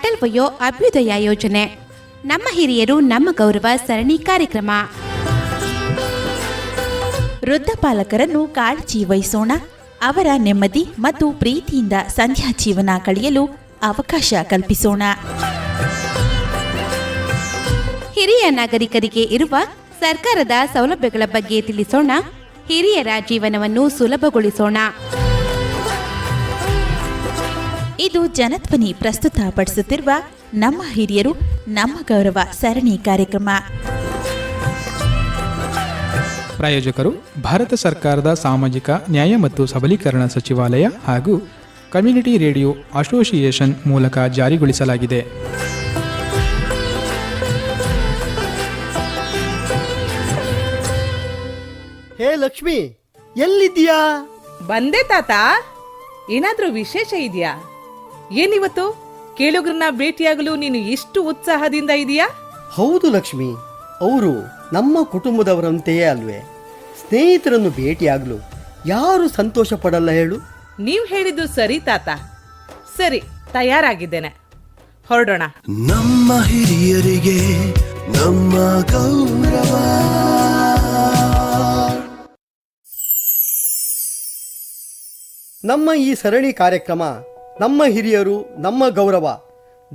ಅಟಲ್ ವಯೋ ಅಭ್ಯುದಯ ಯೋಜನೆ. ನಮ್ಮ ಹಿರಿಯರು ನಮ್ಮ ಗೌರವ ಸರಣಿ ಕಾರ್ಯಕ್ರಮ. ವೃದ್ಧ ಪಾಲಕರನ್ನು ಕಾಳಜಿ ವಹಿಸೋಣ. ಅವರ ನೆಮ್ಮದಿ ಮತ್ತು ಪ್ರೀತಿಯಿಂದ ಸಂಧ್ಯಾ ಜೀವನ ಕಳೆಯಲು ಅವಕಾಶ ಕಲ್ಪಿಸೋಣ. ಹಿರಿಯ ನಾಗರಿಕರಿಗೆ ಇರುವ ಸರ್ಕಾರದ ಸೌಲಭ್ಯಗಳ ಬಗ್ಗೆ ತಿಳಿಸೋಣ. ಹಿರಿಯರ ಜೀವನವನ್ನು ಸುಲಭಗೊಳಿಸೋಣ. ಇದು ಜನಧ್ವನಿ ಪ್ರಸ್ತುತಪಡಿಸುತ್ತಿರುವ ನಮ್ಮ ಹಿರಿಯರು ನಮ್ಮ ಗೌರವ ಸರಣಿ ಕಾರ್ಯಕ್ರಮ. ಪ್ರಾಯೋಜಕರು ಭಾರತ ಸರ್ಕಾರದ ಸಾಮಾಜಿಕ ನ್ಯಾಯ ಮತ್ತು ಸಬಲೀಕರಣ ಸಚಿವಾಲಯ ಹಾಗೂ ಕಮ್ಯುನಿಟಿ ರೇಡಿಯೋ ಅಸೋಸಿಯೇಷನ್ ಮೂಲಕ ಜಾರಿಗೊಳಿಸಲಾಗಿದೆ. ಹೇ ಲಕ್ಷ್ಮಿ ಎಲ್ಲಿದ್ದೀಯಾ? ಬಂದೆ ತಾತ. ಏನಾದ್ರೂ ವಿಶೇಷ ಇದೆಯಾ? ಏನಿವತ್ತು? ಕೇಳುಗರನ್ನ ಭೇಟಿಯಾಗಲು ನೀನು ಎಷ್ಟು ಉತ್ಸಾಹದಿಂದ ಇದೆಯಾ? ಹೌದು ಲಕ್ಷ್ಮಿ. ಅವರು ನಮ್ಮ ಕುಟುಂಬದವರಂತೆಯೇ ಅಲ್ವೇ. ಸ್ನೇಹಿತರನ್ನು ಭೇಟಿಯಾಗಲು ಯಾರು ಸಂತೋಷ ಪಡಲ್ಲ ಹೇಳು? ನೀವು ಹೇಳಿದ್ದು ಸರಿ ತಾತ. ಸರಿ ತಯಾರಾಗಿದ್ದೇನೆ. ಹೊರಡೋಣ. ನಮ್ಮ ಹಿರಿಯರಿಗೆ ನಮ್ಮ ಗೌರವ. ನಮ್ಮ ಈ ಸರಣಿ ಕಾರ್ಯಕ್ರಮ ನಮ್ಮ ಹಿರಿಯರು ನಮ್ಮ ಗೌರವ.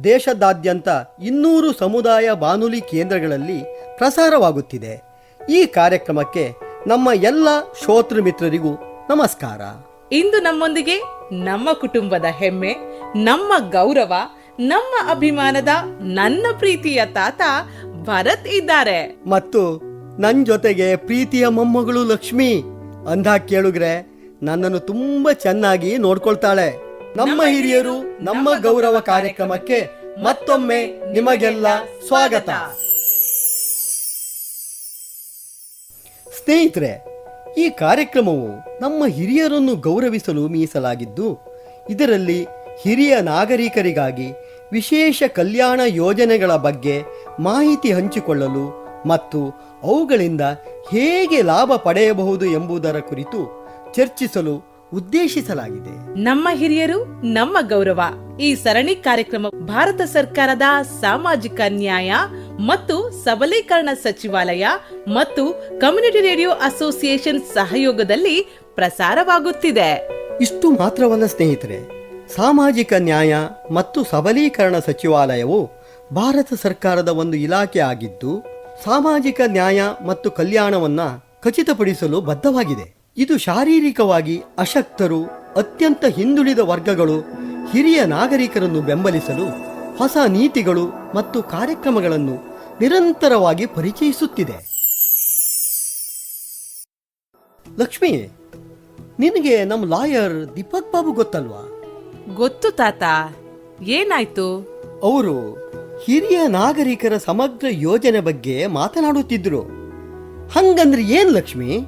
ದೇಶದಾದ್ಯಂತ ಇನ್ನೂರು ಸಮುದಾಯ ಬಾನುಲಿ ಕೇಂದ್ರಗಳಲ್ಲಿ ಪ್ರಸಾರವಾಗುತ್ತಿದೆ. ಈ ಕಾರ್ಯಕ್ರಮಕ್ಕೆ ನಮ್ಮ ಎಲ್ಲ ಶ್ರೋತೃ ಮಿತ್ರರಿಗೂ ನಮಸ್ಕಾರ. ಇಂದು ನಮ್ಮೊಂದಿಗೆ ನಮ್ಮ ಕುಟುಂಬದ ಹೆಮ್ಮೆ ನಮ್ಮ ಗೌರವ ನಮ್ಮ ಅಭಿಮಾನದ ನನ್ನ ಪ್ರೀತಿಯ ತಾತ ಭರತ್ ಇದ್ದಾರೆ. ಮತ್ತು ನನ್ನ ಜೊತೆಗೆ ಪ್ರೀತಿಯ ಮೊಮ್ಮಗಳು ಲಕ್ಷ್ಮಿ. ಅಂದ ಕೇಳುಗ್ರೆ ನನ್ನನ್ನು ತುಂಬಾ ಚೆನ್ನಾಗಿ ನೋಡ್ಕೊಳ್ತಾಳೆ. ನಮ್ಮ ಹಿರಿಯರು ನಮ್ಮ ಗೌರವ ಕಾರ್ಯಕ್ರಮಕ್ಕೆ ಮತ್ತೊಮ್ಮೆ ನಿಮಗೆಲ್ಲ ಸ್ವಾಗತ. ಸ್ನೇಹಿತರೆ ಈ ಕಾರ್ಯಕ್ರಮವು ನಮ್ಮ ಹಿರಿಯರನ್ನು ಗೌರವಿಸಲು ಮೀಸಲಾಗಿದ್ದು ಇದರಲ್ಲಿ ಹಿರಿಯ ನಾಗರಿಕರಿಗಾಗಿ ವಿಶೇಷ ಕಲ್ಯಾಣ ಯೋಜನೆಗಳ ಬಗ್ಗೆ ಮಾಹಿತಿ ಹಂಚಿಕೊಳ್ಳಲು ಮತ್ತು ಅವುಗಳಿಂದ ಹೇಗೆ ಲಾಭ ಪಡೆಯಬಹುದು ಎಂಬುದರ ಕುರಿತು ಚರ್ಚಿಸಲು ಉದ್ದೇಶಿಸಲಾಗಿದೆ. ನಮ್ಮ ಹಿರಿಯರು ನಮ್ಮ ಗೌರವ. ಈ ಸರಣಿ ಕಾರ್ಯಕ್ರಮ ಭಾರತ ಸರ್ಕಾರದ ಸಾಮಾಜಿಕ ನ್ಯಾಯ ಮತ್ತು ಸಬಲೀಕರಣ ಸಚಿವಾಲಯ ಮತ್ತು ಕಮ್ಯುನಿಟಿ ರೇಡಿಯೋ ಅಸೋಸಿಯೇಷನ್ ಸಹಯೋಗದಲ್ಲಿ ಪ್ರಸಾರವಾಗುತ್ತಿದೆ. ಇಷ್ಟು ಮಾತ್ರವಲ್ಲ ಸ್ನೇಹಿತರೆ ಸಾಮಾಜಿಕ ನ್ಯಾಯ ಮತ್ತು ಸಬಲೀಕರಣ ಸಚಿವಾಲಯವು ಭಾರತ ಸರ್ಕಾರದ ಒಂದು ಇಲಾಖೆ ಆಗಿದ್ದು ಸಾಮಾಜಿಕ ನ್ಯಾಯ ಮತ್ತು ಕಲ್ಯಾಣವನ್ನ ಖಚಿತಪಡಿಸಲು ಬದ್ಧವಾಗಿದೆ. ಇದು ಶಾರೀರಿಕವಾಗಿ ಅಶಕ್ತರು ಅತ್ಯಂತ ಹಿಂದುಳಿದ ವರ್ಗಗಳು ಹಿರಿಯ ನಾಗರಿಕರನ್ನು ಬೆಂಬಲಿಸಲು ಹೊಸ ನೀತಿಗಳು ಮತ್ತು ಕಾರ್ಯಕ್ರಮಗಳನ್ನು ನಿರಂತರವಾಗಿ ಪರಿಚಯಿಸುತ್ತಿದೆ. ಲಕ್ಷ್ಮಿ ನಿನಗೆ ನಮ್ಮ ಲಾಯರ್ ದೀಪಕ್ ಬಾಬು ಗೊತ್ತಲ್ವಾ? ಗೊತ್ತು ತಾತ. ಏನಾಯ್ತು? ಅವರು ಹಿರಿಯ ನಾಗರಿಕರ ಸಮಗ್ರ ಯೋಜನೆ ಬಗ್ಗೆ ಮಾತನಾಡುತ್ತಿದ್ರು. ಹಂಗಂದ್ರೆ ಏನ್ ಲಕ್ಷ್ಮಿ?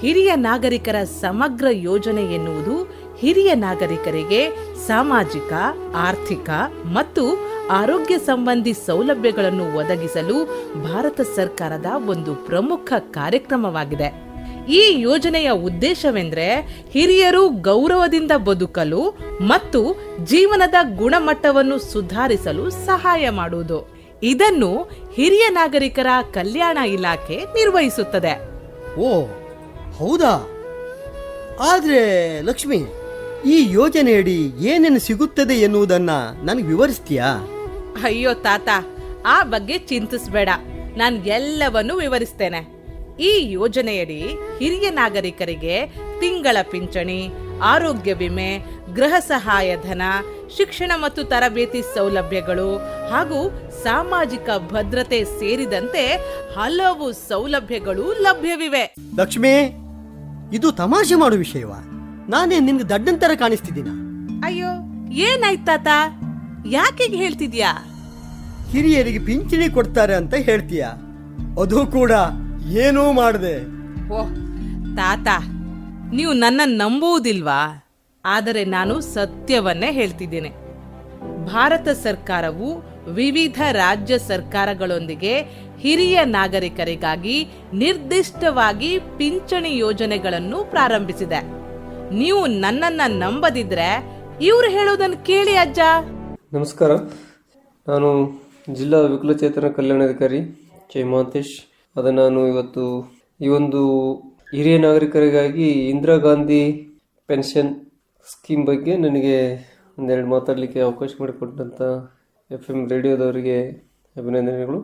ಹಿರಿಯ ನಾಗರಿಕರ ಸಮಗ್ರ ಯೋಜನೆ ಎನ್ನುವುದು ಹಿರಿಯ ನಾಗರಿಕರಿಗೆ ಸಾಮಾಜಿಕ, ಆರ್ಥಿಕ ಮತ್ತು ಆರೋಗ್ಯ ಸಂಬಂಧಿ ಸೌಲಭ್ಯಗಳನ್ನು ಒದಗಿಸಲು ಭಾರತ ಸರ್ಕಾರದ ಒಂದು ಪ್ರಮುಖ ಕಾರ್ಯಕ್ರಮವಾಗಿದೆ. ಈ ಯೋಜನೆಯ ಉದ್ದೇಶವೆಂದರೆ ಹಿರಿಯರು ಗೌರವದಿಂದ ಬದುಕಲು ಮತ್ತು ಜೀವನದ ಗುಣಮಟ್ಟವನ್ನು ಸುಧಾರಿಸಲು ಸಹಾಯ ಮಾಡುವುದು. ಇದನ್ನು ಹಿರಿಯ ನಾಗರಿಕರ ಕಲ್ಯಾಣ ಇಲಾಖೆ ನಿರ್ವಹಿಸುತ್ತದೆ. ಓ ಹೌದಾ? ಆದ್ರೆ ಲಕ್ಷ್ಮಿ ಈ ಯೋಜನೆಯಡಿ ಏನೇನು ಸಿಗುತ್ತದೆ ಎನ್ನುವುದನ್ನು ನನಗೆ ವಿವರಿಸ್ತೀಯಾ? ಅಯ್ಯೋ ತಾತ ಆ ಬಗ್ಗೆ ಚಿಂತಿಸ್ಬೇಡ. ನಾನು ಎಲ್ಲವನ್ನೂ ವಿವರಿಸ್ತೇನೆ. ಈ ಯೋಜನೆಯಡಿ ಹಿರಿಯ ನಾಗರಿಕರಿಗೆ ತಿಂಗಳ ಪಿಂಚಣಿ ಆರೋಗ್ಯ ವಿಮೆ ಗೃಹ ಸಹಾಯಧನ ಶಿಕ್ಷಣ ಮತ್ತು ತರಬೇತಿ ಸೌಲಭ್ಯಗಳು ಹಾಗೂ ಸಾಮಾಜಿಕ ಭದ್ರತೆ ಸೇರಿದಂತೆ ಹಲವು ಸೌಲಭ್ಯಗಳು ಲಭ್ಯವಿವೆ. ಲಕ್ಷ್ಮಿ ಇದು ತಮಾಷೆ ಮಾಡೋ ವಿಷಯವಾ? ನಾನೇ ನಿನ್ಗೆ ದಡ್ಡಂತರ ಕಾಣಿಸ್ತಿದ್ದೀನ? ಅಯ್ಯೋ ಏನಾಯ್ತಾತ ಯಾಕೆ ಹೇಳ್ತಿದ್ಯಾ? ಹಿರಿಯರಿಗೆ ಪಿಂಚಣಿ ಕೊಡ್ತಾರೆ ಅಂತ ಹೇಳ್ತೀಯ? ಅದು ಕೂಡ ಏನೂ ಮಾಡದೆ. ಓಹ್ ತಾತ ನೀವು ನನ್ನ ನಂಬುವುದಿಲ್ವಾ? ಆದರೆ ನಾನು ಸತ್ಯವನ್ನೇ ಹೇಳ್ತಿದ್ದೇನೆ. ಭಾರತ ಸರ್ಕಾರವು ವಿವಿಧ ರಾಜ್ಯ ಸರ್ಕಾರಗಳೊಂದಿಗೆ ಹಿರಿಯ ನಾಗರಿಕರಿಗಾಗಿ ನಿರ್ದಿಷ್ಟವಾಗಿ ಪಿಂಚಣಿ ಯೋಜನೆಗಳನ್ನು ಪ್ರಾರಂಭಿಸಿದೆ. ನೀವು ನನ್ನನ್ನ ನಂಬದಿದ್ರೆ ಇವ್ರು ಹೇಳೋದನ್ನ ಕೇಳಿ ಅಜ್ಜ. ನಮಸ್ಕಾರ. ನಾನು ಜಿಲ್ಲಾ ವಿಕಲಚೇತನ ಕಲ್ಯಾಣಾಧಿಕಾರಿ ಕೆ ಮಹಂತೇಶ್ ಅದು ನಾನು ಇವತ್ತು ಈ ಒಂದು ಹಿರಿಯ ನಾಗರಿಕರಿಗಾಗಿ ಇಂದಿರಾ ಗಾಂಧಿ ಪೆನ್ಷನ್ ಸ್ಕೀಮ್ ಬಗ್ಗೆ ನನಗೆ ಒಂದೆರಡು ಮಾತಾಡಲಿಕ್ಕೆ ಅವಕಾಶ ಮಾಡಿಕೊಟ್ಟಂಥ ಎಫ್ ಎಂ ರೇಡಿಯೋದವರಿಗೆ ಅಭಿನಂದನೆಗಳು.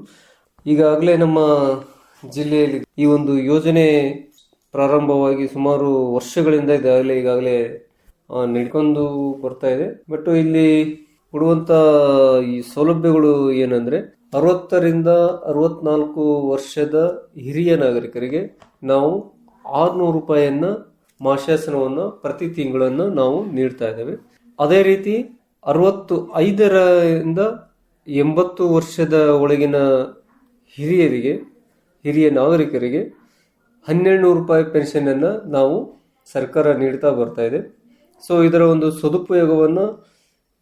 ಈಗಾಗಲೇ ನಮ್ಮ ಜಿಲ್ಲೆಯಲ್ಲಿ ಈ ಒಂದು ಯೋಜನೆ ಪ್ರಾರಂಭವಾಗಿ ಸುಮಾರು ವರ್ಷಗಳಿಂದ ಇದಾಗಲೇ ಈಗಾಗಲೇ ನಡ್ಕೊಂಡು ಬರ್ತಾ ಇದೆ. ಬಟ್ ಇಲ್ಲಿ ಕೊಡುವಂಥ ಈ ಸೌಲಭ್ಯಗಳು ಏನಂದ್ರೆ, ಅರವತ್ತರಿಂದ ಅರವತ್ನಾಲ್ಕು ವರ್ಷದ ಹಿರಿಯ ನಾಗರಿಕರಿಗೆ ನಾವು ಆರುನೂರು ರೂಪಾಯಿಯನ್ನು ಮಾಶಾಸನವನ್ನು ಪ್ರತಿ ತಿಂಗಳನ್ನು ನಾವು ನೀಡ್ತಾ ಇದ್ದೇವೆ. ಅದೇ ರೀತಿ ಅರವತ್ತು ಐದರಿಂದ ಎಂಬತ್ತು ವರ್ಷದ ಒಳಗಿನ ಹಿರಿಯರಿಗೆ, ಹಿರಿಯ ನಾಗರಿಕರಿಗೆ ಹನ್ನೆರಡು ನೂರು ರೂಪಾಯಿ ಪೆನ್ಷನನ್ನು ನಾವು ಸರ್ಕಾರ ನೀಡ್ತಾ ಬರ್ತಾ ಇದೆ. ಸೊ ಇದರ ಒಂದು ಸದುಪಯೋಗವನ್ನು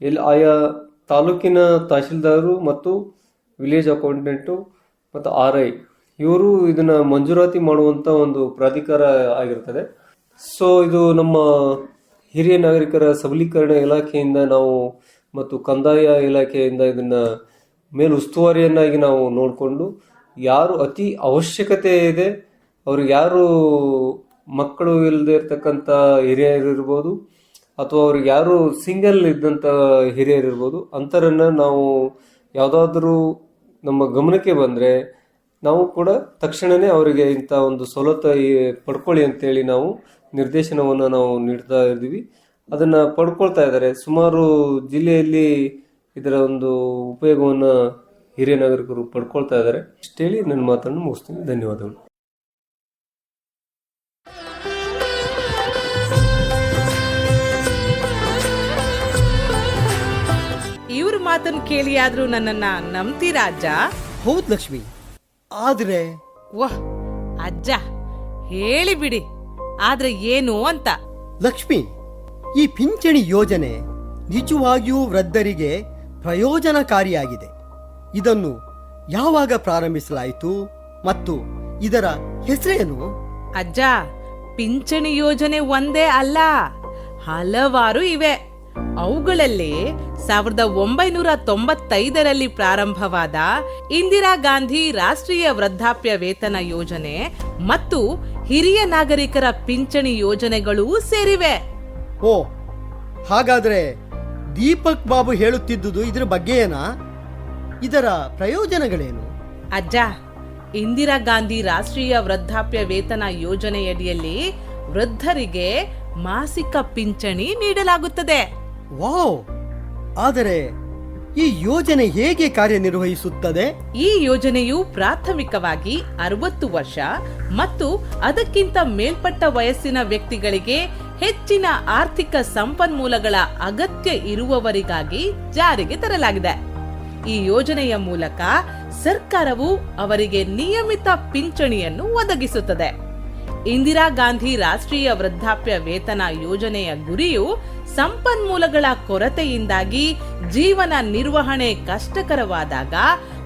ಎಲ್ಲಿ ಆಯಾ ತಾಲೂಕಿನ ತಹಶೀಲ್ದಾರರು ಮತ್ತು ವಿಲೇಜ್ ಅಕೌಂಟೆಂಟು ಮತ್ತು ಆರ್ ಐ ಇವರು ಇದನ್ನು ಮಂಜೂರಾತಿ ಮಾಡುವಂಥ ಒಂದು ಪ್ರಾಧಿಕಾರ ಆಗಿರ್ತದೆ. ಸೊ ಇದು ನಮ್ಮ ಹಿರಿಯ ನಾಗರಿಕರ ಸಬಲೀಕರಣ ಇಲಾಖೆಯಿಂದ ನಾವು ಮತ್ತು ಕಂದಾಯ ಇಲಾಖೆಯಿಂದ ಇದನ್ನ ಮೇಲು ಉಸ್ತುವಾರಿಯನ್ನಾಗಿ ನಾವು ನೋಡಿಕೊಂಡು ಯಾರು ಅತಿ ಅವಶ್ಯಕತೆ ಇದೆ, ಅವ್ರಿಗೆ ಯಾರು ಮಕ್ಕಳು ಇಲ್ಲದೆ ಇರ್ತಕ್ಕಂಥ ಹಿರಿಯರಿರ್ಬೋದು ಅಥವಾ ಅವ್ರಿಗೆ ಯಾರು ಸಿಂಗಲ್ ಇದ್ದಂಥ ಹಿರಿಯರಿರ್ಬೋದು ಅಂಥರನ್ನು ನಾವು ಯಾವುದಾದ್ರೂ ನಮ್ಮ ಗಮನಕ್ಕೆ ಬಂದರೆ ನಾವು ಕೂಡ ತಕ್ಷಣವೇ ಅವರಿಗೆ ಇಂಥ ಒಂದು ಸವಲತ್ತು ಪಡ್ಕೊಳ್ಳಿ ಅಂತೇಳಿ ನಾವು ನಿರ್ದೇಶನವನ್ನು ನಾವು ನೀಡ್ತಾ ಇದ್ದೀವಿ. ಅದನ್ನು ಪಡ್ಕೊಳ್ತಾ ಇದ್ದಾರೆ. ಸುಮಾರು ಜಿಲ್ಲೆಯಲ್ಲಿ ಇದರ ಒಂದು ಉಪಯೋಗವನ್ನು ಹಿರಿಯ ನಾಗರಿಕರು ಪಡ್ಕೊಳ್ತಾ ಇದ್ದಾರೆ. ಇಷ್ಟು ಹೇಳಿ ನನ್ನ ಮಾತನ್ನು ಮುಗಿಸ್ತೀನಿ. ಧನ್ಯವಾದಗಳು. ಇವ್ರ ಮಾತನ್ನು ಕೇಳಿ ಆದ್ರೂ ನನ್ನನ್ನ ನಮ್ತಿ ಅಜ್ಜ ಹೌದ್ ಲಕ್ಷ್ಮಿ. ಆದರೆ ವಾಹ್ ಅಜ್ಜ. ಹೇಳಿ ಬಿಡಿ ಆದ್ರೆ ಏನು ಅಂತ. ಲಕ್ಷ್ಮಿ ಈ ಪಿಂಚಣಿ ಯೋಜನೆ ನಿಜವಾಗಿಯೂ ವೃದ್ಧರಿಗೆ ಪ್ರಯೋಜನಕಾರಿಯಾಗಿದೆ. ಇದನ್ನು ಯಾವಾಗ ಪ್ರಾರಂಭಿಸಲಾಯಿತು ಮತ್ತು ಇದರ ಹೆಸರೇನು? ಅಜ್ಜ ಪಿಂಚಣಿ ಯೋಜನೆ ಒಂದೇ ಅಲ್ಲ ಹಲವಾರು ಇವೆ. ಅವುಗಳಲ್ಲಿ ಸಾವಿರದ ಒಂಬೈನೂರ ತೊಂಬತ್ತೈದರಲ್ಲಿ ಪ್ರಾರಂಭವಾದ ಇಂದಿರಾ ಗಾಂಧಿ ರಾಷ್ಟ್ರೀಯ ವೃದ್ಧಾಪ್ಯ ವೇತನ ಯೋಜನೆ ಮತ್ತು ಹಿರಿಯ ನಾಗರಿಕರ ಪಿಂಚಣಿ ಯೋಜನೆಗಳೂ ಸೇರಿವೆ. ಓ ಹಾಗಾದ್ರೆ ದೀಪಕ್ ಬಾಬು ಹೇಳುತ್ತಿದ್ದುದು ಇದರ ಬಗ್ಗೆಯೇನಾ? ಇದರ ಪ್ರಯೋಜನಗಳೇನು? ಅಜ್ಜ ಇಂದಿರಾ ಗಾಂಧಿ ರಾಷ್ಟ್ರೀಯ ವೃದ್ಧಾಪ್ಯ ವೇತನ ಯೋಜನೆಯಡಿಯಲ್ಲಿ ವೃದ್ಧರಿಗೆ ಮಾಸಿಕ ಪಿಂಚಣಿ ನೀಡಲಾಗುತ್ತದೆ. ವಾವ್ ಆದರೆ ಈ ಯೋಜನೆ ಹೇಗೆ ಕಾರ್ಯನಿರ್ವಹಿಸುತ್ತದೆ? ಈ ಯೋಜನೆಯು ಪ್ರಾಥಮಿಕವಾಗಿ ಅರವತ್ತು ವರ್ಷ ಮತ್ತು ಅದಕ್ಕಿಂತ ಮೇಲ್ಪಟ್ಟ ವಯಸ್ಸಿನ ವ್ಯಕ್ತಿಗಳಿಗೆ ಹೆಚ್ಚಿನ ಆರ್ಥಿಕ ಸಂಪನ್ಮೂಲಗಳ ಅಗತ್ಯ ಇರುವವರಿಗಾಗಿ ಜಾರಿಗೆ ತರಲಾಗಿದೆ. ಈ ಯೋಜನೆಯ ಮೂಲಕ ಸರ್ಕಾರವು ಅವರಿಗೆ ನಿಯಮಿತ ಪಿಂಚಣಿಯನ್ನು ಒದಗಿಸುತ್ತದೆ. ಇಂದಿರಾ ಗಾಂಧಿ ರಾಷ್ಟ್ರೀಯ ವೃದ್ಧಾಪ್ಯ ವೇತನ ಯೋಜನೆಯ ಗುರಿಯು ಸಂಪನ್ಮೂಲಗಳ ಕೊರತೆಯಿಂದಾಗಿ ಜೀವನ ನಿರ್ವಹಣೆ ಕಷ್ಟಕರವಾದಾಗ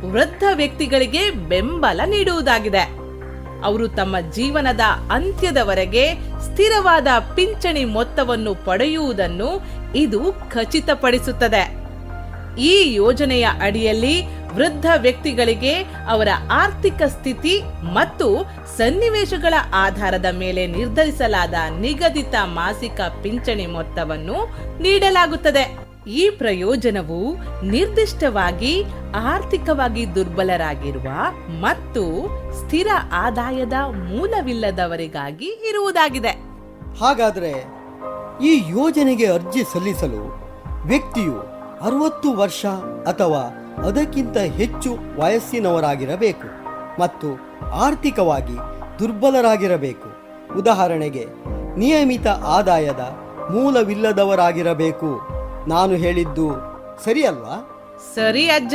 ವೃದ್ಧ ವ್ಯಕ್ತಿಗಳಿಗೆ ಬೆಂಬಲ ನೀಡುವುದಾಗಿದೆ. ಅವರು ತಮ್ಮ ಜೀವನದ ಅಂತ್ಯದವರೆಗೆ ಸ್ಥಿರವಾದ ಪಿಂಚಣಿ ಮೊತ್ತವನ್ನು ಪಡೆಯುವುದನ್ನು ಇದು ಖಚಿತಪಡಿಸುತ್ತದೆ. ಈ ಯೋಜನೆಯ ಅಡಿಯಲ್ಲಿ ವೃದ್ಧ ವ್ಯಕ್ತಿಗಳಿಗೆ ಅವರ ಆರ್ಥಿಕ ಸ್ಥಿತಿ ಮತ್ತು ಸನ್ನಿವೇಶಗಳ ಆಧಾರದ ಮೇಲೆ ನಿರ್ಧರಿಸಲಾದ ನಿಗದಿತ ಮಾಸಿಕ ಪಿಂಚಣಿ ಮೊತ್ತವನ್ನು ನೀಡಲಾಗುತ್ತದೆ. ಈ ಪ್ರಯೋಜನವು ನಿರ್ದಿಷ್ಟವಾಗಿ ಆರ್ಥಿಕವಾಗಿ ದುರ್ಬಲರಾಗಿರುವ ಮತ್ತು ಸ್ಥಿರ ಆದಾಯದ ಮೂಲವಿಲ್ಲದವರಿಗಾಗಿ ಇರುವುದಾಗಿದೆ. ಹಾಗಾದರೆ ಈ ಯೋಜನೆಗೆ ಅರ್ಜಿ ಸಲ್ಲಿಸಲು ವ್ಯಕ್ತಿಯು ಅರವತ್ತು ವರ್ಷ ಅಥವಾ ಅದಕ್ಕಿಂತ ಹೆಚ್ಚು ವಯಸ್ಸಿನವರಾಗಿರಬೇಕು ಮತ್ತು ಆರ್ಥಿಕವಾಗಿ ದುರ್ಬಲರಾಗಿರಬೇಕು. ಉದಾಹರಣೆಗೆ ನಿಯಮಿತ ಆದಾಯದ ಮೂಲವಿಲ್ಲದವರಾಗಿರಬೇಕು. ನಾನು ಹೇಳಿದ್ದು ಸರಿಯಲ್ವಾ? ಸರಿ ಅಜ್ಜ.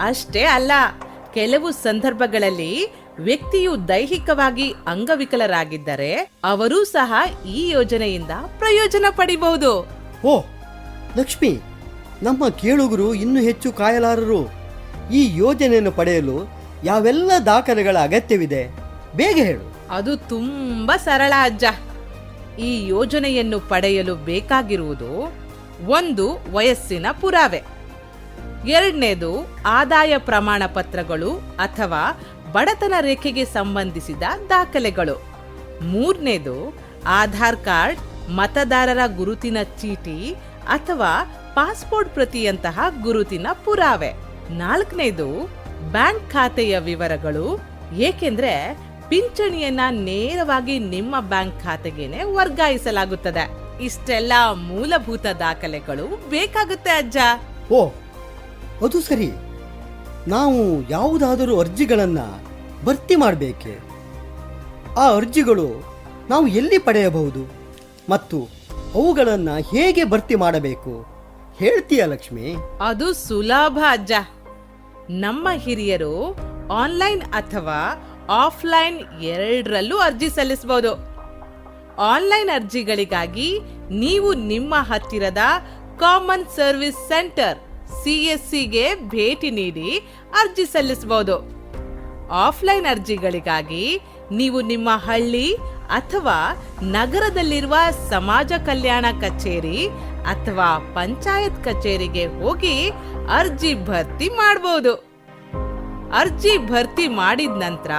ಅಷ್ಟೇ ಅಲ್ಲ ಕೆಲವು ಸಂದರ್ಭಗಳಲ್ಲಿ ವ್ಯಕ್ತಿಯು ದೈಹಿಕವಾಗಿ ಅಂಗವಿಕಲರಾಗಿದ್ದರೆ ಅವರೂ ಸಹ ಈ ಯೋಜನೆಯಿಂದ ಪ್ರಯೋಜನ ಪಡಿಬಹುದು. ಓ ಲಕ್ಷ್ಮಿ. ನಮ್ಮ ಕೇಳುಗರು ಇನ್ನೂ ಹೆಚ್ಚು ಕಾಯಲಾರರು. ಈ ಯೋಜನೆಯನ್ನು ಪಡೆಯಲು ಯಾವೆಲ್ಲ ದಾಖಲೆಗಳ ಅಗತ್ಯವಿದೆ? ಬೇಗ ಹೇಳು. ಅದು ತುಂಬಾ ಸರಳ ಅಜ್ಜ. ಈ ಯೋಜನೆಯನ್ನು ಪಡೆಯಲು ಬೇಕಾಗಿರುವುದು ಒಂದು, ವಯಸ್ಸಿನ ಪುರಾವೆ. ಎರಡನೇದು, ಆದಾಯ ಪ್ರಮಾಣ ಪತ್ರಗಳು ಅಥವಾ ಬಡತನ ರೇಖೆಗೆ ಸಂಬಂಧಿಸಿದ ದಾಖಲೆಗಳು. ಮೂರನೇದು, ಆಧಾರ್ ಕಾರ್ಡ್, ಮತದಾರರ ಗುರುತಿನ ಚೀಟಿ ಅಥವಾ ಪಾಸ್ಪೋರ್ಟ್ ಪ್ರತಿಯಂತಹ ಗುರುತಿನ ಪುರಾವೆ. ನಾಲ್ಕನೇದು, ಬ್ಯಾಂಕ್ ಖಾತೆಯ ವಿವರಗಳು. ಏಕೆಂದ್ರೆ ಪಿಂಚಣಿಯನ್ನ ನೇರವಾಗಿ ನಿಮ್ಮ ಬ್ಯಾಂಕ್ ಖಾತೆಗೇನೆ ವರ್ಗಾಯಿಸಲಾಗುತ್ತದೆ. ಇಷ್ಟೆಲ್ಲ ಮೂಲಭೂತ ದಾಖಲೆಗಳು ಬೇಕಾಗುತ್ತೆ ಅಜ್ಜ. ಓ, ಅದು ಸರಿ. ನಾವು ಯಾವುದಾದರೂ ಅರ್ಜಿಗಳನ್ನು ಭರ್ತಿ ಮಾಡಬೇಕೆ? ಆ ಅರ್ಜಿಗಳು ನಾವು ಎಲ್ಲಿ ಪಡೆಯಬಹುದು? ಮತ್ತು ಅವುಗಳನ್ನು ಹೇಗೆ ಭರ್ತಿ ಮಾಡಬೇಕು? ಹೇಳ್ತೀಯ ಲಕ್ಷ್ಮಿ? ಅದು ಸುಲಭ ಅಜ್ಜ. ನಮ್ಮ ಹಿರಿಯರು ಆನ್ಲೈನ್ ಅಥವಾ ಆಫ್ಲೈನ್ ಎರಡರಲ್ಲೂ ಅರ್ಜಿ ಸಲ್ಲಿಸಬಹುದು ಆನ್ಲೈನ್ ಅರ್ಜಿಗಳಿಗಾಗಿ ನೀವು ನಿಮ್ಮ ಹತ್ತಿರದ ಕಾಮನ್ ಸರ್ವಿಸ್ ಸೆಂಟರ್ ಸಿಎಸ್ಸಿಗೆ ಭೇಟಿ ನೀಡಿ ಅರ್ಜಿ ಸಲ್ಲಿಸಬಹುದು ಆಫ್ಲೈನ್ ಅರ್ಜಿಗಳಿಗಾಗಿ ನೀವು ನಿಮ್ಮ ಹಳ್ಳಿ ಅಥವಾ ನಗರದಲ್ಲಿರುವ ಸಮಾಜ ಕಲ್ಯಾಣ ಕಚೇರಿ ಅಥವಾ ಪಂಚಾಯತ್ ಕಚೇರಿಗೆ ಹೋಗಿ ಅರ್ಜಿ ಭರ್ತಿ ಮಾಡಬಹುದು ಅರ್ಜಿ ಭರ್ತಿ ಮಾಡಿದ ನಂತರ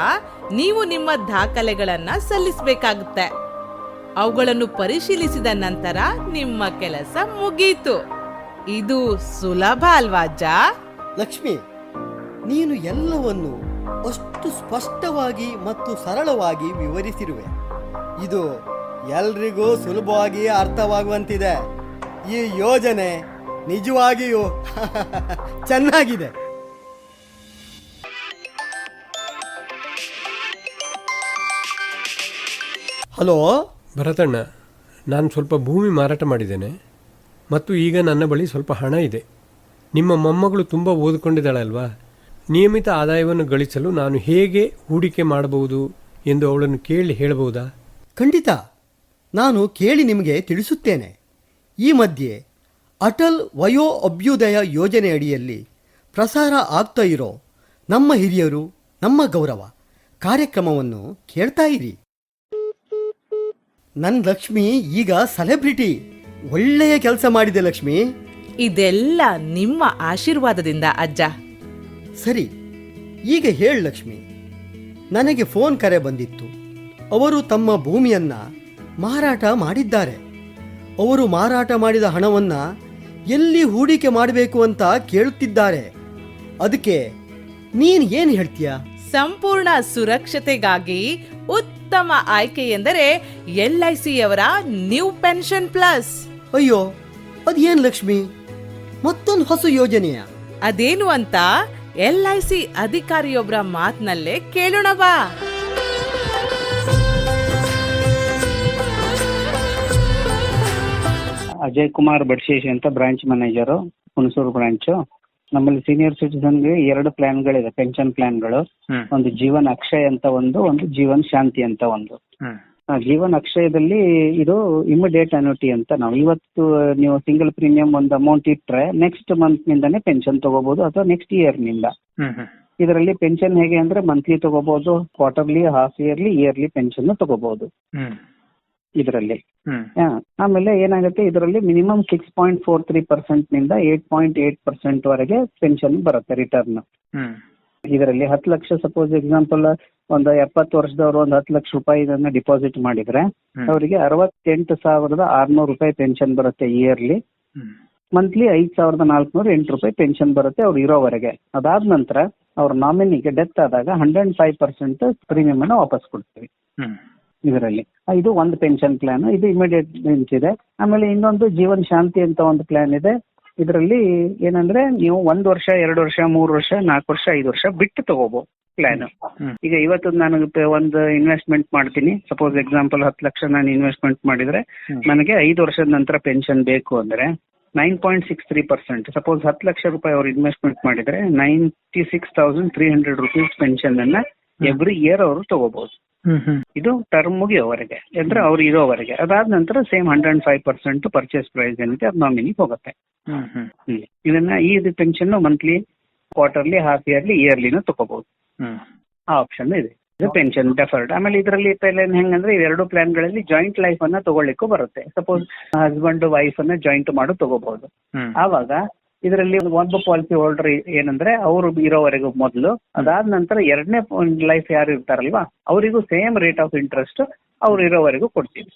ನೀವು ನಿಮ್ಮ ದಾಖಲೆಗಳನ್ನು ಸಲ್ಲಿಸಬೇಕಾಗುತ್ತೆ. ಅವುಗಳನ್ನು ಪರಿಶೀಲಿಸಿದ ನಂತರ ನಿಮ್ಮ ಕೆಲಸ ಮುಗಿಯಿತು ಇದು ಸುಲಭ ಅಲ್ವಾ ಲಕ್ಷ್ಮಿ, ನೀನು ಎಲ್ಲವನ್ನು ಅಷ್ಟು ಸ್ಪಷ್ಟವಾಗಿ ಮತ್ತು ಸರಳವಾಗಿ ವಿವರಿಸಿರುವೆ. ಇದು ಎಲ್ರಿಗೂ ಸುಲಭವಾಗಿ ಅರ್ಥವಾಗುವಂತಿದೆ. ಈ ಯೋಜನೆ ನಿಜವಾಗಿಯೂ ಚೆನ್ನಾಗಿದೆ. ಹಲೋ? ಭರತಣ್ಣ ನಾನು ಸ್ವಲ್ಪ ಭೂಮಿ ಮಾರಾಟ ಮಾಡಿದ್ದೇನೆ ಮತ್ತು ಈಗ ನನ್ನ ಬಳಿ ಸ್ವಲ್ಪ ಹಣ ಇದೆ. ನಿಮ್ಮ ಮೊಮ್ಮಗಳು ತುಂಬ ಓದಿಕೊಂಡಿದ್ದಾಳಲ್ವಾ ನಿಯಮಿತ ಆದಾಯವನ್ನು ಗಳಿಸಲು ನಾನು ಹೇಗೆ ಹೂಡಿಕೆ ಮಾಡಬಹುದು ಎಂದು ಅವಳನ್ನು ಕೇಳಿ ಹೇಳಬಹುದಾ? ಖಂಡಿತ. ನಾನು ಕೇಳಿ ನಿಮಗೆ ತಿಳಿಸುತ್ತೇನೆ. ಈ ಮಧ್ಯೆ ಅಟಲ್ ವಯೋ ಅಭ್ಯುದಯ ಯೋಜನೆ ಅಡಿಯಲ್ಲಿ ಪ್ರಸಾರ ಆಗ್ತಾ ಇರೋ ನಮ್ಮ ಹಿರಿಯರು ನಮ್ಮ ಗೌರವ ಕಾರ್ಯಕ್ರಮವನ್ನು ಕೇಳ್ತಾ ಇರಿ. ನನ್ನ ಲಕ್ಷ್ಮಿ ಈಗ ಸೆಲೆಬ್ರಿಟಿ ಒಳ್ಳೆಯ ಕೆಲಸ ಮಾಡಿದೆ ಲಕ್ಷ್ಮಿ. ಇದೆಲ್ಲ ನಿಮ್ಮ ಆಶೀರ್ವಾದದಿಂದ ಅಜ್ಜ. ಸರಿ ಈಗ ಹೇಳ ಲಕ್ಷ್ಮಿ. ನನಗೆ ಫೋನ್ ಕರೆ ಬಂದಿತ್ತು. ಅವರು ತಮ್ಮ ಭೂಮಿಯನ್ನ ಮಾರಾಟ ಮಾಡಿದ್ದಾರೆ. ಅವರು ಮಾರಾಟ ಮಾಡಿದ ಹಣವನ್ನ ಎಲ್ಲಿ ಹೂಡಿಕೆ ಮಾಡಬೇಕು ಅಂತ ಕೇಳುತ್ತಿದ್ದಾರೆ. ಅದಕ್ಕೆ ನೀನು ಏನು ಹೇಳ್ತೀಯ? ಸಂಪೂರ್ಣ ಸುರಕ್ಷತೆಗಾಗಿ ಉತ್ತಮ ಆಯ್ಕೆ ಎಂದರೆ ಎಲ್ ಐ ಸಿ ಅವರ ನ್ಯೂ ಪೆನ್ಷನ್ ಪ್ಲಸ್. ಅಯ್ಯೋ ಅದೇನ್ ಲಕ್ಷ್ಮಿ? ಮತ್ತೊಂದು ಹೊಸ ಯೋಜನೆಯ? ಅದೇನು ಅಂತ ಎಲ್ ಐ ಸಿ ಅಧಿಕಾರಿಯೊಬ್ಬರ ಮಾತಿನಲ್ಲೇ ಕೇಳೋಣ ಬಾ. ಅಜಯ್ ಕುಮಾರ್ ಬಡ್ಶೇಶ್ ಅಂತ ಬ್ರಾಂಚ್ ಮ್ಯಾನೇಜರು ಹುಣಸೂರು ಬ್ರಾಂಚ್ ನಮ್ಮಲ್ಲಿ ಸೀನಿಯರ್ ಸಿಟಿಸನ್ಗೆ ಎರಡು ಪ್ಲಾನ್ಗಳಿದೆ ಪೆನ್ಷನ್ ಪ್ಲಾನ್ಗಳು ಒಂದು ಜೀವನ್ ಅಕ್ಷಯ್ ಅಂತ ಒಂದು ಒಂದು ಜೀವನ್ ಶಾಂತಿ ಅಂತ ಒಂದು. ಆ, ಜೀವನ್ ಅಕ್ಷಯದಲ್ಲಿ ಇದು ಇಮಿಡಿಯೇಟ್ ಅನ್ಯೂಟಿ ಅಂತ ನಾವು ಇವತ್ತು ನೀವು ಸಿಂಗಲ್ ಪ್ರೀಮಿಯಂ ಒಂದು ಅಮೌಂಟ್ ಇಟ್ಟರೆ ನೆಕ್ಸ್ಟ್ ಮಂತ್ ನಿಂದಾನೇ ಪೆನ್ಷನ್ ತಗೋಬಹುದು ಅಥವಾ ನೆಕ್ಸ್ಟ್ ಇಯರ್ನಿಂದ. ಇದರಲ್ಲಿ ಪೆನ್ಷನ್ ಹೇಗೆ ಅಂದ್ರೆ ಮಂತ್ಲಿ ತಗೋಬಹುದು quarterly half yearly yearly pension ತಗೋಬಹುದು ಇದರಲ್ಲಿ. ಹಾ, ಆಮೇಲೆ ಏನಾಗುತ್ತೆ ಇದರಲ್ಲಿ minimum six point four three ಪರ್ಸೆಂಟ್ನಿಂದ eight point eight percent ವರೆಗೆ ಪೆನ್ಷನ್ ಬರುತ್ತೆ ರಿಟರ್ನ್ ಇದರಲ್ಲಿ ಹತ್ತು ಲಕ್ಷ ಸಪೋಸ್ ಎಕ್ಸಾಂಪಲ್ ಒಂದು ಎಪ್ಪತ್ತು ವರ್ಷದವರು ಒಂದು ಹತ್ತು ಲಕ್ಷ ರೂಪಾಯಿ ಇದನ್ನ ಡಿಪಾಸಿಟ್ ಮಾಡಿದ್ರೆ ಅವರಿಗೆ ಅರವತ್ತೆಂಟು ಸಾವಿರದ ಆರ್ನೂರು ರೂಪಾಯಿ ಪೆನ್ಷನ್ ಬರುತ್ತೆ ಇಯರ್ಲಿ ಮಂತ್ಲಿ ಐದು ಸಾವಿರದ ನಾಲ್ಕುನೂರ ಎಂಟು ರೂಪಾಯಿ ಪೆನ್ಷನ್ ಬರುತ್ತೆ ಅವ್ರು ಇರೋವರೆಗೆ. ಅದಾದ ನಂತರ ಅವ್ರ ನಾಮಿನಿಗೆ ಡೆತ್ ಆದಾಗ ಹಂಡ್ರೆಡ್ ಫೈವ್ ಪರ್ಸೆಂಟ್ ಪ್ರೀಮಿಯಂ ಅನ್ನು ವಾಪಸ್ ಕೊಡ್ತೀವಿ. ಇದರಲ್ಲಿ. ಇದು ಒಂದು ಪೆನ್ಷನ್ ಪ್ಲಾನ್ ಇದು ಇಮಿಡಿಯೇಟ್ ಬೆಂಚ್ ಇದೆ. ಆಮೇಲೆ ಇನ್ನೊಂದು ಜೀವನ್ ಶಾಂತಿ ಅಂತ ಒಂದು ಪ್ಲಾನ್ ಇದೆ. ಇದರಲ್ಲಿ ಏನಂದ್ರೆ ನೀವು ಒಂದ್ ವರ್ಷ ಎರಡು ವರ್ಷ ಮೂರು ವರ್ಷ ನಾಲ್ಕು ವರ್ಷ ಐದು ವರ್ಷ ಬಿಟ್ಟು ತಗೋಬಹುದು ಪ್ಲಾನ್ ಈಗ ಇವತ್ತು ನಾನು ಒಂದು ಇನ್ವೆಸ್ಟ್ಮೆಂಟ್ ಮಾಡ್ತೀನಿ. ಸಪೋಸ್ ಎಕ್ಸಾಂಪಲ್ ಹತ್ತು ಲಕ್ಷ ನಾನು ಇನ್ವೆಸ್ಟ್ಮೆಂಟ್ ಮಾಡಿದ್ರೆ ನನಗೆ ಐದು ವರ್ಷದ ನಂತರ ಪೆನ್ಷನ್ ಬೇಕು ಅಂದ್ರೆ nine point six three percent suppose ಹತ್ತು ಲಕ್ಷ ರೂಪಾಯಿ ಅವ್ರು ಇನ್ವೆಸ್ಟ್ಮೆಂಟ್ ಮಾಡಿದ್ರೆ ninety six thousand three hundred rupees pension ಅನ್ನ ಎವ್ರಿ ಇಯರ್ ಅವರು ತಗೋಬಹುದು ಇದು ಟರ್ಮ್ ಮುಗಿಯೋವರೆಗೆ. ಅಂದ್ರೆ ಅವ್ರು ಇರೋವರೆಗೆ. ಅದಾದ ನಂತರ same hundred five percent purchase price ಏನಿದೆ ಅದು ನಾಮಿನಿಗೆ ಹೋಗುತ್ತೆ. ಹ್ಮ್. ಇದನ್ನ ಈ pension monthly quarterly half yearly ಇಯರ್ಲಿನೂ ತಗೋಬಹುದು. ಆ ಆಪ್ಷನ್ ಇದೆ. ಇದು ಪೆನ್ಷನ್ ಡೆಫರ್ಡ್ ಆಮೇಲೆ ಇದರಲ್ಲಿ ಪ್ಲಾನ್ ಹೆಂಗಂದ್ರೆ ಇವೆರಡು ಪ್ಲಾನ್ಗಳಲ್ಲಿ ಜಾಯಿಂಟ್ ಲೈಫ್ ಅನ್ನ ತಗೊಳ್ಳಿಕ್ಕೂ ಬರುತ್ತೆ. ಸಪೋಸ್ ಹಸ್ಬೆಂಡ್ ವೈಫ್ ಅನ್ನ ಜಾಯಿಂಟ್ ಮಾಡು ತಗೋಬಹುದು. ಆವಾಗ ಇದರಲ್ಲಿ ಒಂದು ಪಾಲಿಸಿ ಹೋಲ್ಡರ್ ಏನಂದ್ರೆ ಅವರು ಇರೋವರೆಗೂ ಮೊದಲು. ಅದಾದ ನಂತರ ಎರಡನೇ ಲೈಫ್ ಯಾರು ಇರ್ತಾರಲ್ವಾ ಅವರಿಗೂ ಸೇಮ್ ರೇಟ್ ಆಫ್ ಇಂಟ್ರೆಸ್ಟ್ ಅವ್ರು ಇರೋವರೆಗೂ ಕೊಡ್ತೀವಿ.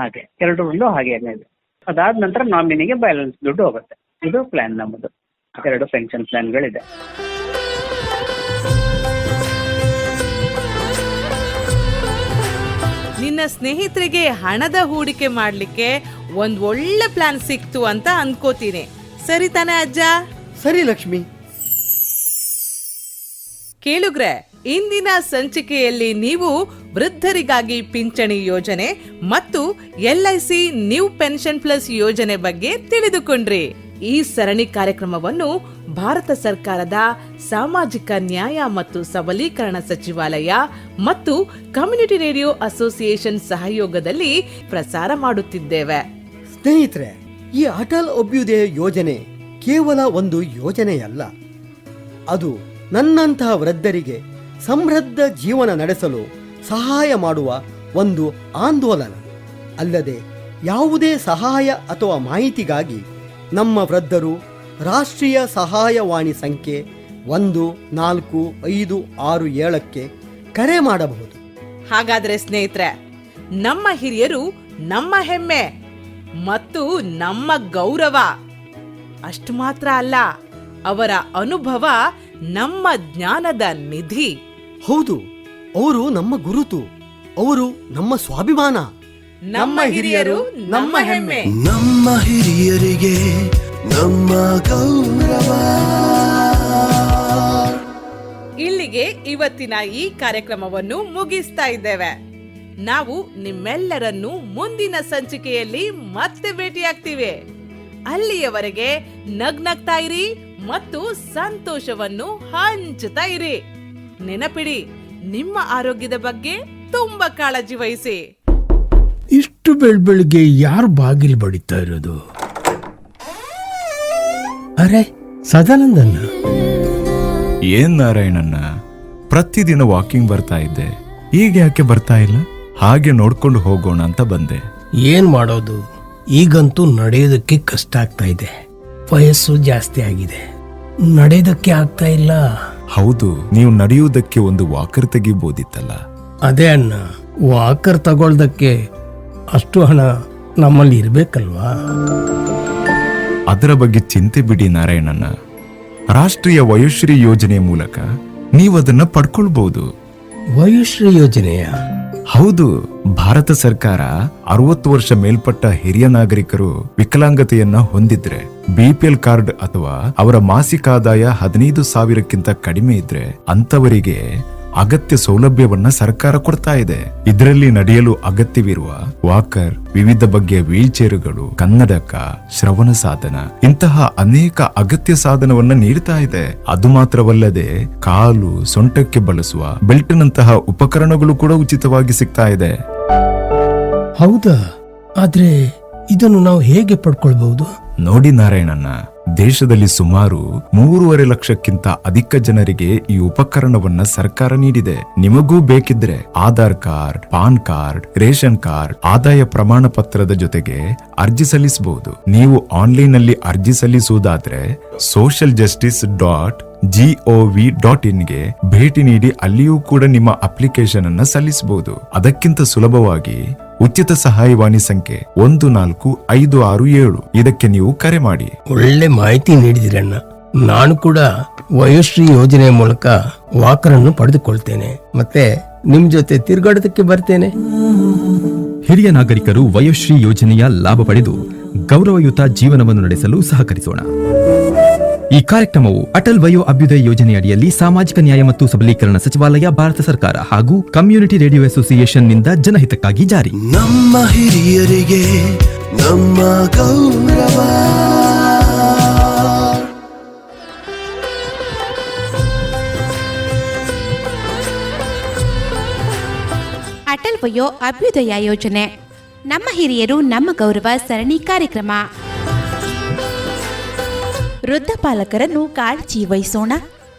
ಹಾಗೆ ಎರಡರಲ್ಲೂ ಹಾಗೆ ಇದೆ. ಅದಾದ ನಂತರ ನಾಮಿನಿಗೆ ಬ್ಯಾಲೆನ್ಸ್ ದುಡ್ಡು ಹೋಗುತ್ತೆ. ಇದು ಪ್ಲಾನ್ ನಮ್ಮದು ಎರಡು ಪೆನ್ಷನ್ ಪ್ಲಾನ್ಗಳಿದೆ ನಿನ್ನ ಸ್ನೇಹಿತರಿಗೆ ಹಣದ ಹೂಡಿಕೆ ಮಾಡಲಿಕ್ಕೆ ಒಂದು ಒಳ್ಳೆ ಪ್ಲಾನ್ ಸಿಕ್ತು ಅಂತ ಅನ್ಕೋತೀನಿ. ಸರಿ ತಾನೆ ಅಜ್ಜ? ಸರಿ ಲಕ್ಷ್ಮಿ. ಕೇಳುಗ್ರೆ ಇಂದಿನ ಸಂಚಿಕೆಯಲ್ಲಿ ನೀವು ವೃದ್ಧರಿಗಾಗಿ ಪಿಂಚಣಿ ಯೋಜನೆ ಮತ್ತು ಎಲ್ಐಸಿ ನ್ಯೂ ಪೆನ್ಷನ್ ಪ್ಲಸ್ ಯೋಜನೆ ಬಗ್ಗೆ ತಿಳಿದುಕೊಂಡ್ರಿ. ಈ ಸರಣಿ ಕಾರ್ಯಕ್ರಮವನ್ನು ಭಾರತ ಸರ್ಕಾರದ ಸಾಮಾಜಿಕ ನ್ಯಾಯ ಮತ್ತು ಸಬಲೀಕರಣ ಸಚಿವಾಲಯ ಮತ್ತು ಕಮ್ಯುನಿಟಿ ರೇಡಿಯೋ ಅಸೋಸಿಯೇಷನ್ ಸಹಯೋಗದಲ್ಲಿ ಪ್ರಸಾರ ಮಾಡುತ್ತಿದ್ದೇವೆ. ಸ್ನೇಹಿತರೆ ಈ ಅಟಲ್ ಅಭ್ಯುದಯ ಯೋಜನೆ ಕೇವಲ ಒಂದು ಯೋಜನೆಯಲ್ಲ. ಅದು ನನ್ನಂತಹ ವೃದ್ಧರಿಗೆ ಸಮೃದ್ಧ ಜೀವನ ನಡೆಸಲು ಸಹಾಯ ಮಾಡುವ ಒಂದು ಆಂದೋಲನ. ಅಲ್ಲದೆ ಯಾವುದೇ ಸಹಾಯ ಅಥವಾ ಮಾಹಿತಿಗಾಗಿ ನಮ್ಮ ವೃದ್ಧರು ರಾಷ್ಟ್ರೀಯ ಸಹಾಯವಾಣಿ ಸಂಖ್ಯೆ ಒಂದು, ನಾಲ್ಕು, ಐದು, ಆರು, ಏಳಕ್ಕೆ ಕರೆ ಮಾಡಬಹುದು. ಹಾಗಾದರೆ ಸ್ನೇಹಿತರೆ, ನಮ್ಮ ಹಿರಿಯರು ನಮ್ಮ ಹೆಮ್ಮೆ. ಮತ್ತು ನಮ್ಮ ಗೌರವ. ಅಷ್ಟು ಮಾತ್ರ ಅಲ್ಲ ಅವರ ಅನುಭವ ನಮ್ಮ ಜ್ಞಾನದ ನಿಧಿ. ಹೌದು ಅವರು ನಮ್ಮ ಗುರುತು ಅವರು ನಮ್ಮ ಸ್ವಾಭಿಮಾನ. ನಮ್ಮ ಹಿರಿಯರು ನಮ್ಮ ಹೆಮ್ಮೆ. ನಮ್ಮ ಹಿರಿಯರಿಗೆ ನಮ್ಮ ಗೌರವ. ಇಲ್ಲಿಗೆ ಇವತ್ತಿನ ಈ ಕಾರ್ಯಕ್ರಮವನ್ನು ಮುಗಿಸ್ತಾ ಇದ್ದೇವೆ. ನಾವು ನಿಮ್ಮೆಲ್ಲರನ್ನು ಮುಂದಿನ ಸಂಚಿಕೆಯಲ್ಲಿ ಮತ್ತೆ ಭೇಟಿಯಾಗ್ತೀವಿ. ಅಲ್ಲಿಯವರೆಗೆ ನಗ್ನಗ್ತಾ ಇರಿ ಮತ್ತು ಸಂತೋಷವನ್ನು ಹಂಚುತ್ತಾ ಇರಿ. ನೆನಪಿಡಿ ನಿಮ್ಮ ಆರೋಗ್ಯದ ಬಗ್ಗೆ ತುಂಬಾ ಕಾಳಜಿ ವಹಿಸಿ. ಇಷ್ಟು ಬೆಳ್ ಬೆಳಿಗ್ಗೆ ಯಾರು ಬಾಗಿಲು ಬಡಿತಾ ಇರೋದು? ಅರೆ ಸದಾನಂದನ್ನ ಏನ್ ನಾರಾಯಣನ್ನ? ಪ್ರತಿದಿನ ವಾಕಿಂಗ್ ಬರ್ತಾ ಇದ್ದೆ. ಈಗ ಯಾಕೆ ಬರ್ತಾ ಇಲ್ಲ? ಹಾಗೆ ನೋಡ್ಕೊಂಡು ಹೋಗೋಣ ಅಂತ ಬಂದೆ. ಏನ್ ಮಾಡೋದು? ಈಗಂತೂ ನಡೆಯೋದಕ್ಕೆ ಕಷ್ಟ ಆಗ್ತಾ ಇದೆ. ವಯಸ್ಸು ಜಾಸ್ತಿ ಆಗಿದೆ. ನಡೆಯೋದಕ್ಕೆ ಆಗ್ತಾ ಇಲ್ಲ. ಹೌದು ನೀವು ನಡೆಯುವುದಕ್ಕೆ ಒಂದು ವಾಕರ್ ತೆಗಿಬೋದಿತ್ತಲ್ಲ. ಅದೇ ಅಣ್ಣ ವಾಕರ್ ತಗೊಳ್ದಕ್ಕೆ ಅಷ್ಟು ಹಣ ನಮ್ಮಲ್ಲಿ ಇರ್ಬೇಕಲ್ವಾ? ಅದರ ಬಗ್ಗೆ ಚಿಂತೆ ಬಿಡಿ ನಾರಾಯಣನ ರಾಷ್ಟ್ರೀಯ ವಯೋಶ್ರೀ ಯೋಜನೆ ಮೂಲಕ ನೀವು ಅದನ್ನ ಪಡ್ಕೊಳ್ಬಹುದು ವಯುಶ್ರೀ ಯೋಜನೆಯ? ಹೌದು, ಭಾರತ ಸರ್ಕಾರ ಅರವತ್ತು ವರ್ಷ ಮೇಲ್ಪಟ್ಟ ಹಿರಿಯ ನಾಗರಿಕರು ವಿಕಲಾಂಗತೆಯನ್ನ ಹೊಂದಿದ್ರೆ ಬಿಪಿಎಲ್ ಕಾರ್ಡ್ ಅಥವಾ ಅವರ ಮಾಸಿಕ ಆದಾಯ ಹದಿನೈದು ಸಾವಿರಕ್ಕಿಂತ ಕಡಿಮೆ ಇದ್ರೆ ಅಂತವರಿಗೆ ಅಗತ್ಯ ಸೌಲಭ್ಯವನ್ನ ಸರ್ಕಾರ ಕೊಡ್ತಾ ಇದೆ. ಇದರಲ್ಲಿ ನಡೆಯಲು ಅಗತ್ಯವಿರುವ ವಾಕರ್, ವಿವಿಧ ಬಗೆಯ ವೀಲ್ಚೇರುಗಳು, ಕನ್ನಡಕ, ಶ್ರವಣ ಸಾಧನ, ಇಂತಹ ಅನೇಕ ಅಗತ್ಯ ಸಾಧನವನ್ನ ನೀಡ್ತಾ ಇದೆ. ಅದು ಮಾತ್ರವಲ್ಲದೆ ಕಾಲು, ಸೊಂಟಕ್ಕೆ ಬಳಸುವ ಬೆಲ್ಟ್ನಂತಹ ಉಪಕರಣಗಳು ಕೂಡ ಉಚಿತವಾಗಿ ಸಿಗ್ತಾ ಇದೆ. ಹೌದಾ? ಆದ್ರೆ ಇದನ್ನು ನಾವು ಹೇಗೆ ಪಡ್ಕೊಳ್ಬಹುದು? ನೋಡಿ ನಾರಾಯಣನ್ನ ದೇಶದಲ್ಲಿ ಸುಮಾರು ಮೂರುವರೆ ಲಕ್ಷಕ್ಕಿಂತ ಅಧಿಕ ಜನರಿಗೆ ಈ ಉಪಕರಣವನ್ನ ಸರ್ಕಾರ ನೀಡಿದೆ. ನಿಮಗೂ ಬೇಕಿದ್ರೆ Aadhaar card, PAN card, ration card, ಆದಾಯ ಪ್ರಮಾಣ ಪತ್ರದ ಜೊತೆಗೆ ಅರ್ಜಿ ಸಲ್ಲಿಸಬಹುದು ನೀವು ಆನ್ಲೈನ್ನಲ್ಲಿ ಅರ್ಜಿ ಸಲ್ಲಿಸುವುದಾದ್ರೆ social justice dot G O V dot ಇನ್ಗೆ ಭೇಟಿ ನೀಡಿ ಅಲ್ಲಿಯೂ ಕೂಡ ನಿಮ್ಮ ಅಪ್ಲಿಕೇಶನ್ ಅನ್ನ ಸಲ್ಲಿಸಬಹುದು ಅದಕ್ಕಿಂತ ಸುಲಭವಾಗಿ ಉಚಿತ ಸಹಾಯವಾಣಿ ಸಂಖ್ಯೆ ಒಂದು ನಾಲ್ಕು ಐದು ಆರು ಏಳು. ಇದಕ್ಕೆ ನೀವು ಕರೆ ಮಾಡಿ. ಒಳ್ಳೆ ಮಾಹಿತಿ ನೀಡಿದಿರಣ್ಣ ನಾನು ಕೂಡ ವಯೋಶ್ರೀ ಯೋಜನೆಯ ಮೂಲಕ ವಾಕರನ್ನು ಪಡೆದುಕೊಳ್ತೇನೆ. ಮತ್ತೆ ನಿಮ್ ಜೊತೆ ತಿರುಗಾಡೋದಕ್ಕೆ ಬರ್ತೇನೆ. ಹಿರಿಯ ನಾಗರಿಕರು ವಯೋಶ್ರೀ ಯೋಜನೆಯ ಲಾಭ ಪಡೆದು ಗೌರವಯುತ ಜೀವನವನ್ನು ನಡೆಸಲು ಸಹಕರಿಸೋಣ. ಈ ಕಾರ್ಯಕ್ರಮವು ಅಟಲ್ ವಯೋ ಅಭ್ಯುದಯ ಯೋಜನೆಯಡಿಯಲ್ಲಿ ಸಾಮಾಜಿಕ ನ್ಯಾಯ ಮತ್ತು ಸಬಲೀಕರಣ ಸಚಿವಾಲಯ ಭಾರತ ಸರ್ಕಾರ ಹಾಗೂ ಕಮ್ಯುನಿಟಿ ರೇಡಿಯೋ ಅಸೋಸಿಯೇಷನ್ನಿಂದ ಜನಹಿತಕ್ಕಾಗಿ ಜಾರಿ. ನಮ್ಮ ಹಿರಿಯರಿಗೆ ನಮ್ಮ ಗೌರವ. ಅಟಲ್ ವಯೋ ಅಭ್ಯುದಯ ಯೋಜನೆ. ನಮ್ಮ ಹಿರಿಯರು ನಮ್ಮ ಗೌರವ ಸರಣಿ ಕಾರ್ಯಕ್ರಮ. ವೃದ್ಧ ಪಾಲಕರನ್ನು ಕಾಳಜಿ ವಹಿಸೋಣ.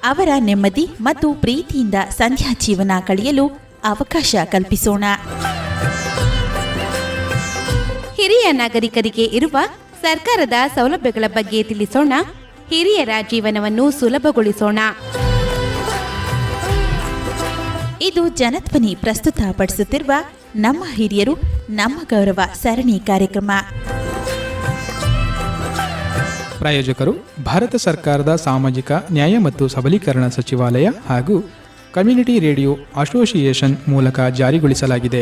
ಅವರ ನೆಮ್ಮದಿ ಮತ್ತು ಪ್ರೀತಿಯಿಂದ ಸಂಧ್ಯಾ ಜೀವನ ಕಳೆಯಲು ಅವಕಾಶ ಕಲ್ಪಿಸೋಣ. ಹಿರಿಯ ನಾಗರಿಕರಿಗೆ ಇರುವ ಸರ್ಕಾರದ ಸೌಲಭ್ಯಗಳ ಬಗ್ಗೆ ತಿಳಿಸೋಣ. ಹಿರಿಯರ ಜೀವನವನ್ನು ಸುಲಭಗೊಳಿಸೋಣ. ಇದು ಜನಧ್ವನಿ ಪ್ರಸ್ತುತಪಡಿಸುತ್ತಿರುವ ನಮ್ಮ ಹಿರಿಯರು ನಮ್ಮ ಗೌರವ ಸರಣಿ ಕಾರ್ಯಕ್ರಮ. ಪ್ರಾಯೋಜಕರು ಭಾರತ ಸರ್ಕಾರದ ಸಾಮಾಜಿಕ ನ್ಯಾಯ ಮತ್ತು ಸಬಲೀಕರಣ ಸಚಿವಾಲಯ ಹಾಗೂ ಕಮ್ಯುನಿಟಿ ರೇಡಿಯೋ ಅಸೋಸಿಯೇಷನ್ ಮೂಲಕ ಜಾರಿಗೊಳಿಸಲಾಗಿದೆ.